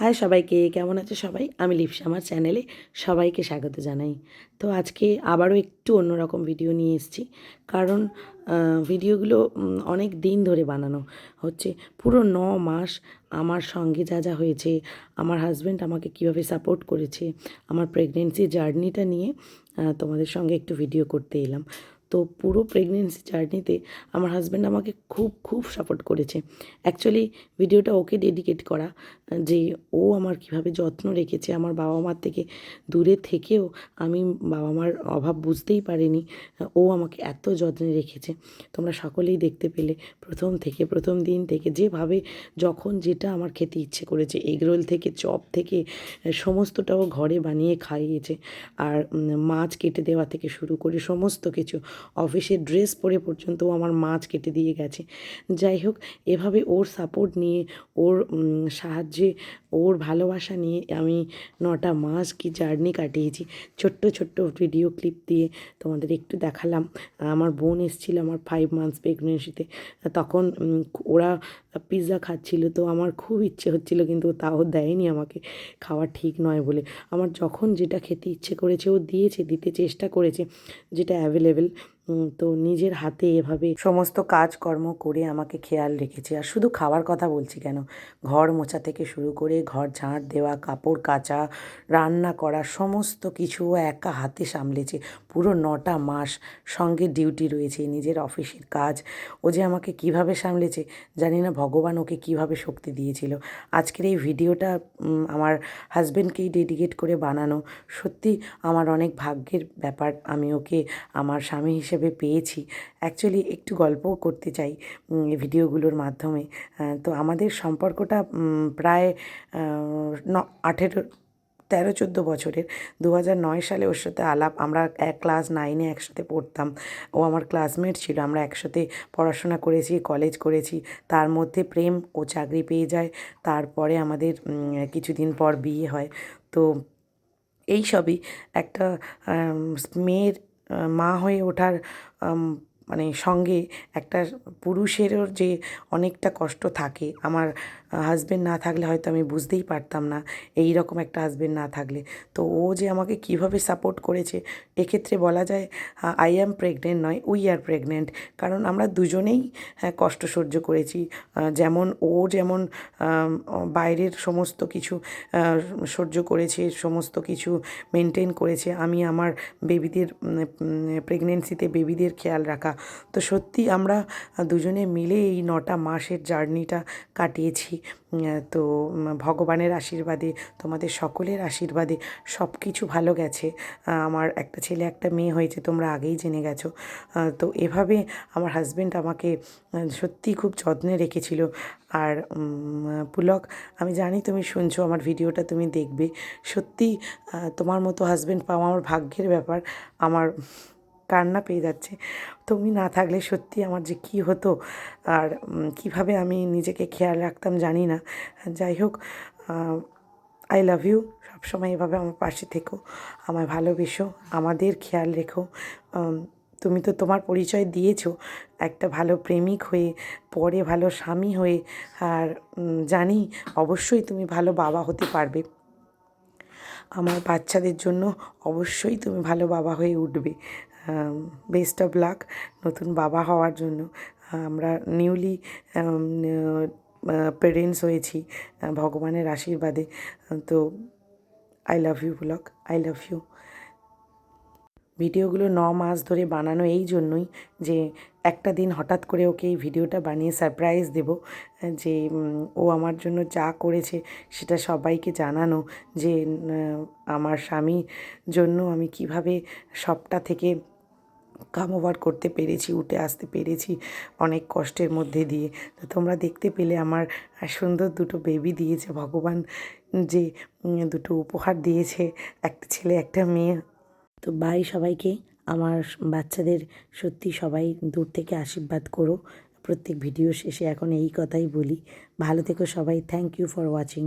High সবাইকে, কেমন আছে সবাই? আমি লিপসা, আমার চ্যানেলে সবাইকে স্বাগত জানাই। তো আজকে আবারও একটু অন্যরকম ভিডিও নিয়ে এসেছি। কারণ ভিডিওগুলো অনেক দিন ধরে বানানো হচ্ছে। পুরো ন মাস আমার সঙ্গে যা যা হয়েছে, আমার হাজব্যান্ড আমাকে কীভাবে সাপোর্ট করেছে, আমার প্রেগনেন্সি জার্নিটা নিয়ে তোমাদের সঙ্গে একটু ভিডিও করতে এলাম। তো পুরো প্রেগনেন্সি জার্নিতে আমার হাজব্যান্ড আমাকে খুব খুব সাপোর্ট করেছে। অ্যাকচুয়ালি ভিডিওটা ওকে ডেডিকেট করা, যে ও আমার কীভাবে যত্ন রেখেছে, আমার বাবা মার থেকে দূরে থেকেও আমি বাবা মার অভাব বুঝতেই পারিনি, ও আমাকে এত যত্নে রেখেছে। তোমরা সকলেই দেখতে পেলে, প্রথম থেকে, প্রথম দিন থেকে যেভাবে যখন যেটা আমার খেতে ইচ্ছে করেছে, এগরোল থেকে, চপ থেকে, সমস্তটাও ঘরে বানিয়ে খাইয়েছে। আর মাছ কেটে দেওয়া থেকে শুরু করে সমস্ত কিছু অফিসের ড্রেস পরে পর্যন্ত আমার মাছ কেটে দিয়ে গেছে। যাই হোক, এভাবে ওর সাপোর্ট নিয়ে, ওর সাহায্যে, ওর ভালোবাসা নিয়ে আমি নটা মাস কি জার্নি কাটিয়েছি। ছোট্ট ছোট্ট ভিডিও ক্লিপ দিয়ে তোমাদের একটু দেখালাম। আমার বোন এসেছিল আমার ফাইভ মান্থস প্রেগনেন্সিতে তখন ওরা পিৎজা খাচ্ছিল, তো আমার খুব ইচ্ছে হচ্ছিল, কিন্তু তাও দেয়নি আমাকে। খাওয়া ঠিক নয় বলে। আমার যখন যেটা খেতে ইচ্ছে করেছে, ও দিয়েছে, দিতে চেষ্টা করেছে, যেটা অ্যাভেলেবেল তো নিজের হাতে এভাবে সমস্ত কাজকর্ম করে আমাকে খেয়াল রেখেছে। আর শুধু খাওয়ার কথা বলছি কেন? ঘর মোছা থেকে শুরু করে ঘর ঝাঁট দেওয়া, কাপড় কাচা, রান্না করা, সমস্ত কিছু একা হাতে সামলেছে। পুরো নটা মাস সঙ্গে ডিউটি রয়েছে, নিজের অফিসের কাজ। ও যে আমাকে কীভাবে সামলেছে জানি না, ভগবান ওকে কীভাবে শক্তি দিয়েছিল। আজকের এই ভিডিওটা আমার হাজব্যান্ডকেই ডেডিকেট করে বানানো, সত্যি আমার অনেক ভাগ্যের ব্যাপার। আমি ওকে, আমার স্বামী হিসেবে পেয়েছি। অ্যাকচুয়ালি একটু গল্পও করতে চাই ভিডিওগুলোর মাধ্যমে। তো আমাদের সম্পর্কটা প্রায় ন, আঠেরো, তেরো, চোদ্দ বছরের। দু নয় সালে ওর সাথে আলাপ, আমরা এক ক্লাস নাইনে একসাথে পড়তাম। ও আমার ক্লাসমেট ছিল, আমরা একসাথে পড়াশোনা করেছি কলেজ করেছি। তার মধ্যে প্রেম ও চাকরি পেয়ে যায়। তারপরে আমাদের কিছুদিন পর বিয়ে হয়। তো এই সবই একটা মেয়ের মা হয়ে ওঠার আম, মানে সঙ্গে একটা পুরুষেরও যে অনেকটা কষ্ট থাকে আমার হাজবেন্ড না থাকলে হয়তো আমি বুঝতেই পারতাম না এই রকম একটা হাজবেন্ড না থাকলে। তো ও যে আমাকে কীভাবে সাপোর্ট করেছে এক্ষেত্রে বলা যায় আই অ্যাম প্রেগনেন্ট নয় উই আর প্রেগনেন্ট কারণ আমরা দুজনেই হ্যাঁ, কষ্ট সহ্য করেছি। যেমন ও যেমন বাইরের সমস্ত কিছু সহ্য করেছে সমস্ত কিছু মেনটেন করেছে। আমি আমার বেবিদের প্রেগনেন্সিতে বেবিদের খেয়াল রাখা তো সত্যি আমরা দুজনে মিলে এই নটা মাসের জার্নিটা কাটিয়েছি। তো ভগবানের আশীর্বাদে তোমাদের সকলের আশীর্বাদে সব কিছু ভালো গেছে। আমার একটা ছেলে একটা মেয়ে হয়েছে তোমরা আগেই জেনে গেছো। তো এভাবে আমার হাজব্যান্ড আমাকে আহ, সত্যিই খুব যত্নে রেখেছিল। আর পুলক আমি জানি তুমি শুনছো আমার ভিডিওটা তুমি দেখবে। সত্যি তোমার মতো হাজব্যান্ড পাওয়া আমার ভাগ্যের ব্যাপার। আমার কান্না পেয়ে যাচ্ছে। তুমি না থাকলে সত্যি আমার যে কী হতো আর কীভাবে আমি নিজেকে খেয়াল রাখতাম জানি না। যাই হোক আই লাভ ইউ সবসময় এভাবে আমার পাশে থেকো, আমায় ভালোবেসো, আমাদের খেয়াল রেখো। তুমি তো তোমার পরিচয় দিয়েছ, একটা ভালো প্রেমিক হয়ে, পরে ভালো স্বামী হয়ে, আর জানি অবশ্যই তুমি ভালো বাবা হতে পারবে। আমার বাচ্চাদের জন্য অবশ্যই তুমি ভালো বাবা হয়ে উঠবে। বেস্ট অফ লাক নতুন বাবা হওয়ার জন্য। আমরা নিউলি পেরেন্টস হয়েছি ভগবানের আশীর্বাদে। তো I love you block I love you ভিডিওগুলো ন মাস ধরে বানানো এই জন্যই যে একটা দিন হঠাৎ করে ওকে এই ভিডিওটা বানিয়ে সারপ্রাইজ দেব, যে ও আমার জন্য যা করেছে সেটা সবাইকে জানানো, যে আমার স্বামীর জন্য আমি কীভাবে সবটা থেকে কাম ওভার করতে পেরেছি, উঠে আসতে পেরেছি অনেক কষ্টের মধ্যে দিয়ে। তো তোমরা দেখতে পেলে আমার সুন্দর দুটো বেবি দিয়েছে, ভগবান যে দুটো উপহার দিয়েছে, একটা ছেলে, একটা মেয়ে। তো বাই সবাইকে। আমার বাচ্চাদের সত্যি সবাই দূর থেকে আশীর্বাদ করো। প্রত্যেক ভিডিও শেষে এখন এই কথাই বলি। ভালো থেকো সবাই। Thank you for watching